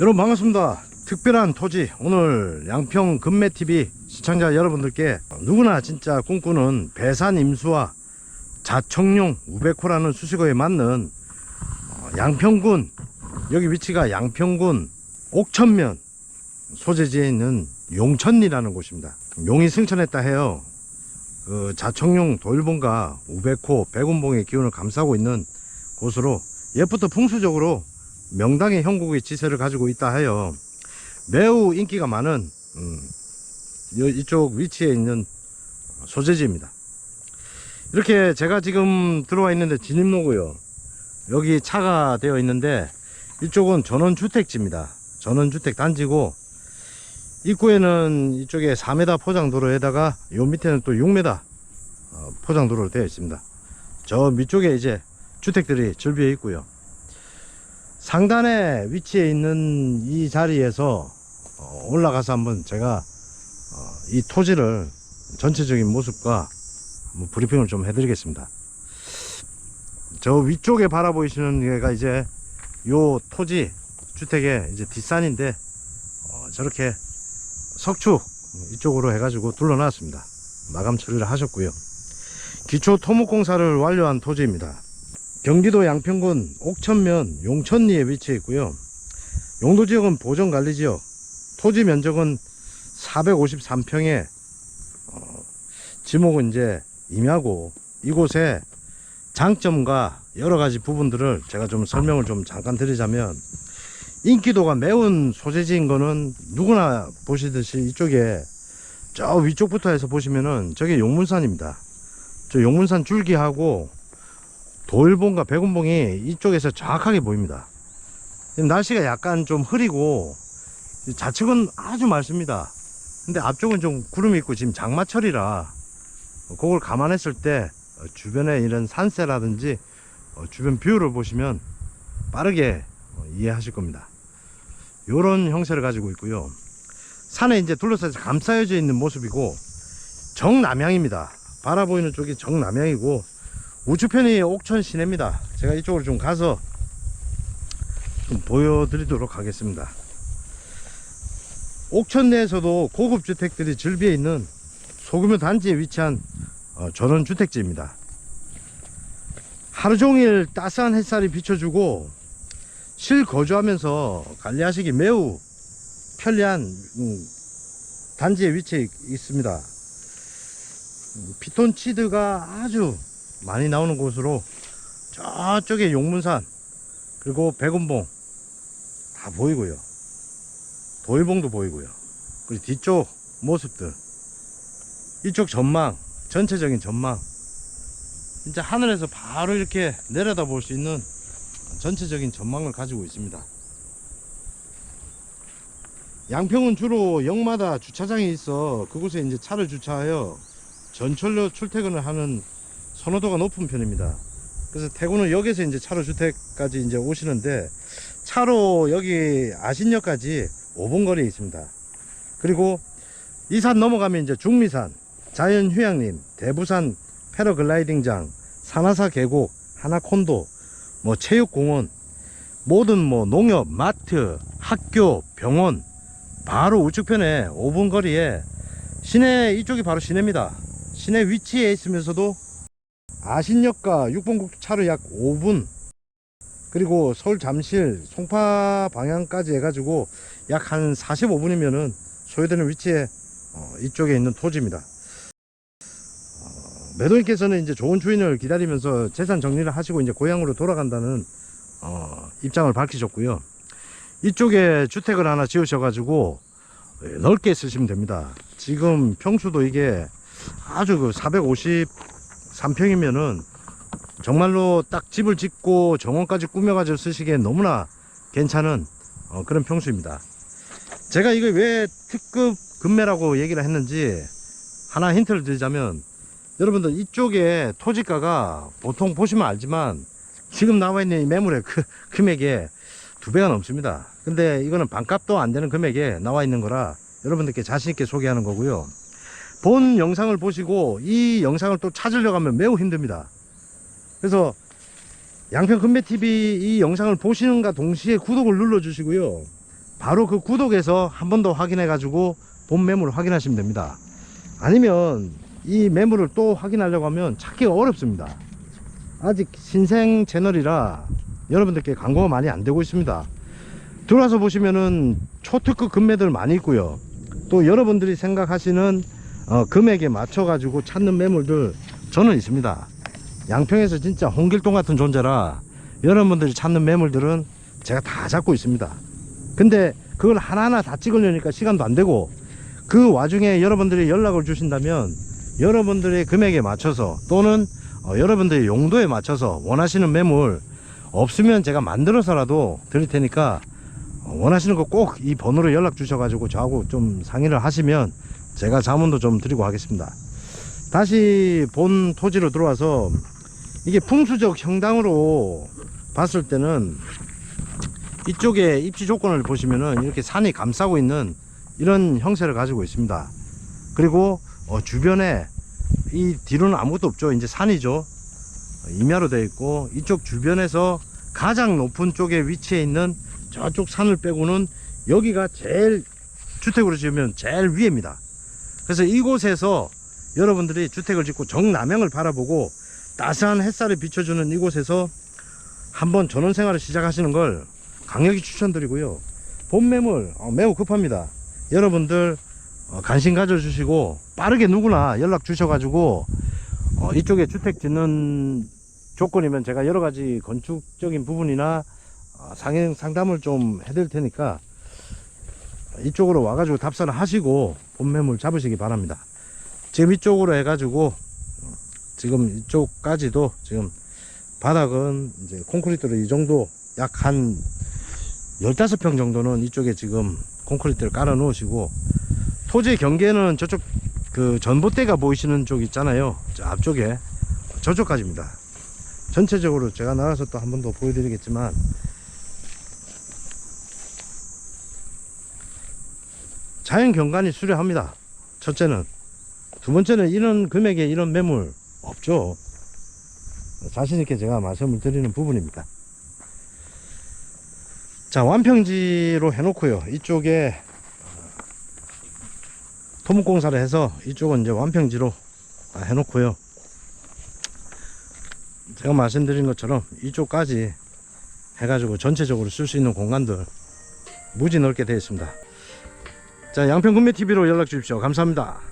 여러분 반갑습니다. 특별한 토지 오늘 양평 금매TV 시청자 여러분들께 누구나 진짜 꿈꾸는 배산 임수와 자청룡 우베코라는 수식어에 맞는 어, 양평군 여기 위치가 양평군 옥천면 소재지에 있는 용천리라는 곳입니다. 용이 승천했다 해요. 그 자청룡 도일봉과 우베코 백운봉의 기운을 감싸고 있는 곳으로 옛부터 풍수적으로 명당의 형국의 지세를 가지고 있다 하여 매우 인기가 많은 음, 여- 이쪽 위치에 있는 소재지입니다. 이렇게 제가 지금 들어와 있는데 진입로고요. 여기 차가 되어 있는데 이쪽은 전원주택지입니다. 전원주택 단지고 입구에는 이쪽에 4m 포장도로에다가 요 밑에는 또 6m 어, 포장도로로 되어 있습니다. 저 밑쪽에 이제 주택들이 절비해 있고요. 상단에 위치해 있는 이 자리에서 어, 올라가서 한번 제가 어, 이 토지를 전체적인 모습과 브리핑을 좀 해드리겠습니다. 저 위쪽에 바라보이시는 게가 이제 요 토지 주택의 이제 뒷산인데 어, 저렇게 석축 이쪽으로 해가지고 둘러놨습니다. 마감 처리를 하셨고요. 기초 토목공사를 완료한 토지입니다. 경기도 양평군 옥천면 용천리에 위치해 있고요. 용도 지역은 보전 관리 지역, 토지 면적은 453평에 어, 지목은 이제 임야고 이곳에 장점과 여러 가지 부분들을 제가 좀 설명을 좀 잠깐 드리자면 인기도가 매운 소재지인 거는 누구나 보시듯이 이쪽에 저 위쪽부터 해서 보시면은 저게 용문산입니다. 저 용문산 줄기하고 도일봉과 백운봉이 이쪽에서 정확하게 보입니다. 지금 날씨가 약간 좀 흐리고 좌측은 아주 맑습니다. 근데 앞쪽은 좀 구름이 있고 지금 장마철이라 그걸 감안했을 때 어, 주변에 이런 산세라든지 어, 주변 뷰를 보시면 빠르게 어, 이해하실 겁니다. 이런 형태를 가지고 있고요. 산에 이제 둘러싸여 감싸여져 있는 모습이고 정남향입니다. 바라보이는 쪽이 정남향이고 우측편이 옥천 시내입니다. 제가 이쪽으로 좀 가서 좀 보여드리도록 하겠습니다. 옥천 내에서도 고급 주택들이 즐비해 있는 소규모 단지에 위치한 어, 전원 주택지입니다. 하루 종일 따스한 햇살이 비춰주고 실거주하면서 관리하시기 매우 편리한 음, 단지에 위치해 있습니다. 음, 피톤치드가 아주 많이 나오는 곳으로 저쪽에 용문산 그리고 백운봉 다 보이고요. 도일봉도 보이고요. 그리고 뒤쪽 모습들 이쪽 전망 전체적인 전망 진짜 하늘에서 바로 이렇게 내려다 볼 수 있는 전체적인 전망을 가지고 있습니다. 양평은 주로 역마다 주차장이 있어 그곳에 이제 차를 주차하여 전철로 출퇴근을 하는 선호도가 높은 편입니다. 그래서 퇴근은 역에서 이제 차로 주택까지 이제 오시는데 차로 여기 아신역까지 5분 거리에 있습니다. 그리고 이 산 넘어가면 이제 중미산, 자연휴양림, 대부산 패러글라이딩장, 산하사 계곡, 하나콘도, 뭐 체육공원, 모든 뭐 농협, 마트, 학교, 병원 바로 우측편에 5분 거리에 시내 이쪽이 바로 시내입니다. 시내 위치에 있으면서도 아신역과 6번 차로 약 5분 그리고 서울 잠실 송파 방향까지 해가지고 약 한 45분이면은 소요되는 위치에 어, 이쪽에 있는 토지입니다. 어, 매도인께서는 이제 좋은 주인을 기다리면서 재산 정리를 하시고 이제 고향으로 돌아간다는 어, 입장을 밝히셨고요. 이쪽에 주택을 하나 지으셔 가지고 예, 넓게 쓰시면 됩니다. 지금 평수도 이게 아주 그 453평이면은 정말로 딱 집을 짓고 정원까지 꾸며가지고 쓰시기에 너무나 괜찮은 어, 그런 평수입니다. 제가 이거 왜 특급 금매라고 얘기를 했는지 하나 힌트를 드리자면 여러분들 이쪽에 토지가가 보통 보시면 알지만 지금 나와 있는 이 매물의 그 금액에 두 배가 넘습니다. 근데 이거는 반값도 안 되는 금액에 나와 있는 거라 여러분들께 자신있게 소개하는 거고요. 본 영상을 보시고 이 영상을 또 찾으려고 하면 매우 힘듭니다. 그래서 양평 금매TV 이 영상을 보시는가 동시에 구독을 눌러주시고요. 바로 그 구독에서 한 번 더 확인해 가지고 본 매물을 확인하시면 됩니다 아니면 이 매물을 또 확인하려고 하면 찾기가 어렵습니다 아직 신생 채널이라 여러분들께 광고가 많이 안 되고 있습니다 들어와서 보시면은 초특급 금매들 많이 있고요 또 여러분들이 생각하시는 어, 금액에 맞춰 가지고 찾는 매물들 저는 있습니다. 양평에서 진짜 홍길동 같은 존재라 여러분들이 찾는 매물들은 제가 다 잡고 있습니다. 근데 그걸 하나하나 다 찍으려니까 시간도 안 되고 그 와중에 여러분들이 연락을 주신다면 여러분들의 금액에 맞춰서 또는 어, 여러분들의 용도에 맞춰서 원하시는 매물 없으면 제가 만들어서라도 드릴 테니까 어, 원하시는 거 꼭 이 번호로 연락 주셔가지고 저하고 좀 상의를 하시면 제가 자문도 좀 드리고 하겠습니다. 다시 본 토지로 들어와서 이게 풍수적 형당으로 봤을 때는 이쪽에 입지 조건을 보시면은 이렇게 산이 감싸고 있는 이런 형태를 가지고 있습니다. 그리고 어, 주변에 이 뒤로는 아무것도 없죠. 이제 산이죠. 임야로 되어 있고 이쪽 주변에서 가장 높은 쪽에 위치해 있는 저쪽 산을 빼고는 여기가 제일 주택으로 지으면 제일 위입니다. 그래서 이곳에서 여러분들이 주택을 짓고 정남향을 바라보고 따스한 햇살을 비춰주는 이곳에서 한번 전원 생활을 시작하시는 걸 강력히 추천드리고요. 본 매물 어, 매우 급합니다. 여러분들 어, 관심 가져주시고 빠르게 누구나 연락 주셔가지고 어, 이쪽에 주택 짓는 조건이면 제가 여러 가지 건축적인 부분이나 어, 상행 상담을 좀 해드릴 테니까 이쪽으로 와가지고 답사를 하시고 본 매물 잡으시기 바랍니다. 지금 이쪽으로 해가지고 어, 지금 이쪽까지도 지금 바닥은 이제 콘크리트로 이 정도 약 한 15평 정도는 이쪽에 지금 콘크리트를 깔아 놓으시고 토지 경계는 저쪽 그 전봇대가 보이시는 쪽 있잖아요. 저 앞쪽에 저쪽까지입니다. 전체적으로 제가 나가서 또 한 번 더 보여드리겠지만 자연 경관이 수려합니다. 첫째는 두 번째는 이런 금액에 이런 매물 없죠. 자신 있게 제가 말씀을 드리는 부분입니다. 자 완평지로 해놓고요. 이쪽에 토목공사를 해서 이쪽은 이제 완평지로 다 해놓고요. 제가 말씀드린 것처럼 이쪽까지 해가지고 전체적으로 쓸 수 있는 공간들 무지 넓게 되어 있습니다. 자 양평군매TV로 연락 주십시오. 감사합니다.